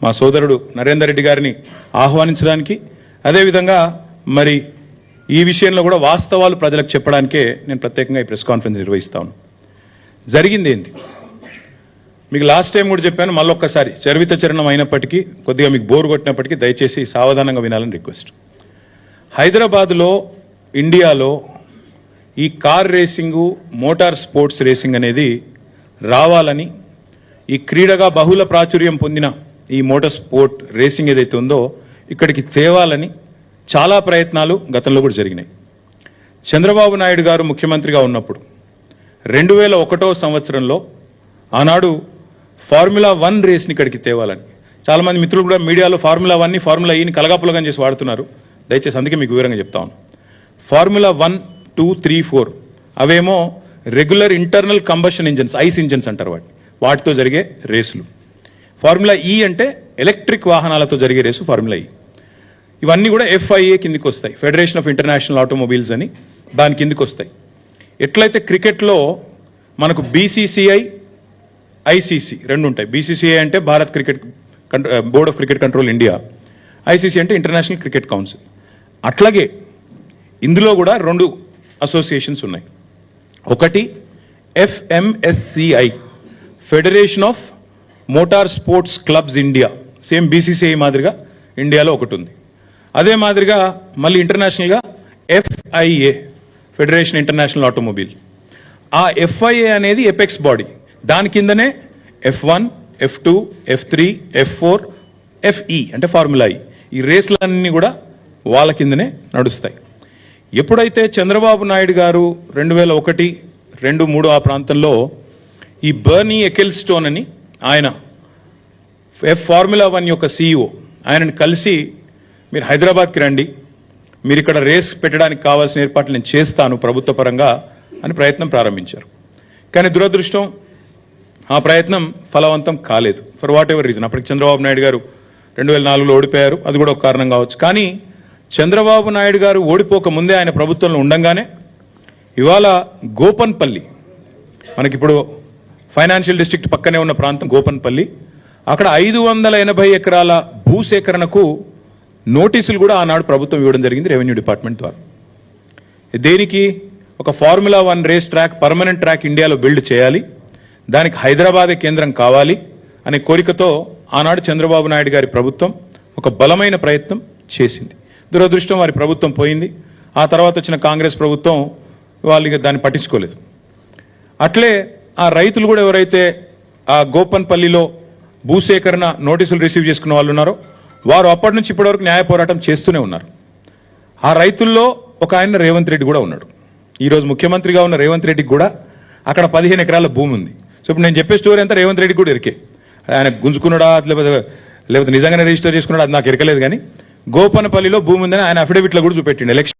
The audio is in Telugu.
మా సోదరుడు నరేందర్ రెడ్డి గారిని ఆహ్వానించడానికి అదేవిధంగా మరి ఈ విషయంలో కూడా వాస్తవాలు ప్రజలకు చెప్పడానికే నేను ప్రత్యేకంగా ఈ ప్రెస్ కాన్ఫరెన్స్ నిర్వహిస్తాను జరిగింది ఏంటి? మీకు లాస్ట్ టైం కూడా చెప్పాను మళ్ళొక్కసారి చరివిత చరణం అయినప్పటికీ కొద్దిగా మీకు బోర్ కొట్టినప్పటికీ దయచేసి సావధానంగా వినాలని రిక్వెస్ట్ హైదరాబాద్లో ఇండియాలో ఈ car racing motor sports racing అనేది రావాలని ఈ క్రీడగా బహుళ ప్రాచుర్యం పొందిన ఈ మోటార్ స్పోర్ట్ రేసింగ్ ఏదైతే ఉందో ఇక్కడికి తేవాలని చాలా ప్రయత్నాలు గతంలో కూడా జరిగినాయి. చంద్రబాబు నాయుడు గారు ముఖ్యమంత్రిగా ఉన్నప్పుడు రెండు వేల ఒకటో సంవత్సరంలో ఆనాడు ఫార్ములా వన్ రేస్ని ఇక్కడికి తేవాలని. చాలామంది మిత్రులు కూడా మీడియాలో ఫార్ములా వన్ని ఫార్ములా ఈని కలగాపులగం చేసి వాడుతున్నారు. దయచేసి అందుకే మీకు వివరంగా చెప్తాను formula one two three four అవేమో regular internal combustion engines ICE engines అంటారు వాటి వాటితో జరిగే రేసులు. ఫార్ములా ఈ అంటే ఎలక్ట్రిక్ వాహనాలతో జరిగే రేసు ఫార్ములా ఈ ఇవన్నీ కూడా ఎఫ్ఐఏ కిందికి వస్తాయి ఫెడరేషన్ ఆఫ్ ఇంటర్నేషనల్ ఆటోమొబైల్స్ అని దాని కిందికి వస్తాయి ఎట్లయితే క్రికెట్లో మనకు బీసీసీఐ ఐసీసీ రెండు ఉంటాయి. బీసీసీఐ అంటే Bharat cricket board of cricket control India. ICC అంటే ఇంటర్నేషనల్ క్రికెట్ కౌన్సిల్ అట్లాగే ఇందులో కూడా రెండు అసోసియేషన్స్ ఉన్నాయి. ఒకటి FMSCI federation of motor sports clubs India same BCCI మాదిరిగా ఇండియాలో ఒకటి ఉంది అదే మాదిరిగా మళ్ళీ ఇంటర్నేషనల్గా ఎఫ్ఐఏ ఫెడరేషన్ ఇంటర్నేషనల్ ఆటోమొబైల్ ఆ ఎఫ్ఐఏ అనేది ఎపెక్స్ బాడీ దాని కిందనే F one F two F three F four FE అంటే ఫార్ములా e. ఈ ఈ రేస్లన్నీ కూడా వాళ్ళ కిందనే నడుస్తాయి. ఎప్పుడైతే చంద్రబాబు నాయుడు గారు రెండు వేల ఒకటి రెండు మూడు ఆ ప్రాంతంలో ఈ బర్నీ ఎకెల్స్టోన్ అని ఆయన. ఎఫ్ ఫార్ములా వన్ యొక్క సీఈఓ ఆయనని కలిసి మీరు హైదరాబాద్కి రండి. మీరు ఇక్కడ రేస్ పెట్టడానికి కావాల్సిన ఏర్పాట్లు నేను చేస్తాను ప్రభుత్వ పరంగా అని ప్రయత్నం ప్రారంభించారు. కానీ దురదృష్టం ఆ ప్రయత్నం ఫలవంతం కాలేదు. ఫర్ వాట్ ఎవర్ రీజన్ అప్పటికి చంద్రబాబు నాయుడు గారు రెండు వేల నాలుగులో ఓడిపోయారు. అది కూడా ఒక కారణం కావచ్చు. కానీ చంద్రబాబు నాయుడు గారు ఓడిపోక ముందే ఆయన ప్రభుత్వంలో ఉండంగానే ఇవాళ గోపన్పల్లి మనకిప్పుడు ఫైనాన్షియల్ డిస్ట్రిక్ట్ పక్కనే ఉన్న ప్రాంతం గోపన్పల్లి. అక్కడ ఐదు వందల ఎనభై ఎకరాల భూసేకరణకు నోటీసులు కూడా ఆనాడు ప్రభుత్వం ఇవ్వడం జరిగింది రెవెన్యూ డిపార్ట్మెంట్ ద్వారా. దేనికి? ఒక formula one race track permanent track ఇండియాలో బిల్డ్ చేయాలి. దానికి హైదరాబాదే కేంద్రం కావాలి అనే కోరికతో ఆనాడు చంద్రబాబు నాయుడు గారి ప్రభుత్వం ఒక బలమైన ప్రయత్నం చేసింది. దురదృష్టం వారి ప్రభుత్వం పోయింది. ఆ తర్వాత వచ్చిన కాంగ్రెస్ ప్రభుత్వం వాళ్ళు ఇక దాన్ని పట్టించుకోలేదు. అట్లే ఆ రైతులు కూడా ఎవరైతే ఆ గోపన్పల్లిలో భూసేకరణ నోటీసులు రిసీవ్ చేసుకున్న వాళ్ళు ఉన్నారో వారు అప్పటి నుంచి ఇప్పటివరకు న్యాయ పోరాటం చేస్తూనే ఉన్నారు. ఆ రైతుల్లో ఒక ఆయన రేవంత్ రెడ్డి కూడా ఉన్నాడు. ఈరోజు ముఖ్యమంత్రిగా ఉన్న రేవంత్ రెడ్డికి కూడా అక్కడ పదిహేను ఎకరాల భూమి ఉంది. సో ఇప్పుడు నేను చెప్పే స్టోరీ అంతా రేవంత్ రెడ్డి కూడా ఇరికే. ఆయన గుంజుకున్నాడా లేకపోతే లేకపోతే నిజంగానే రిజిస్టర్ చేసుకున్నాడా అది నాకు ఇరకలేదు కానీ గోపనపల్లిలో భూమి ఉందని ఆయన అఫిడవిట్లో కూడా చూపెట్టిండు. ఎలక్షన్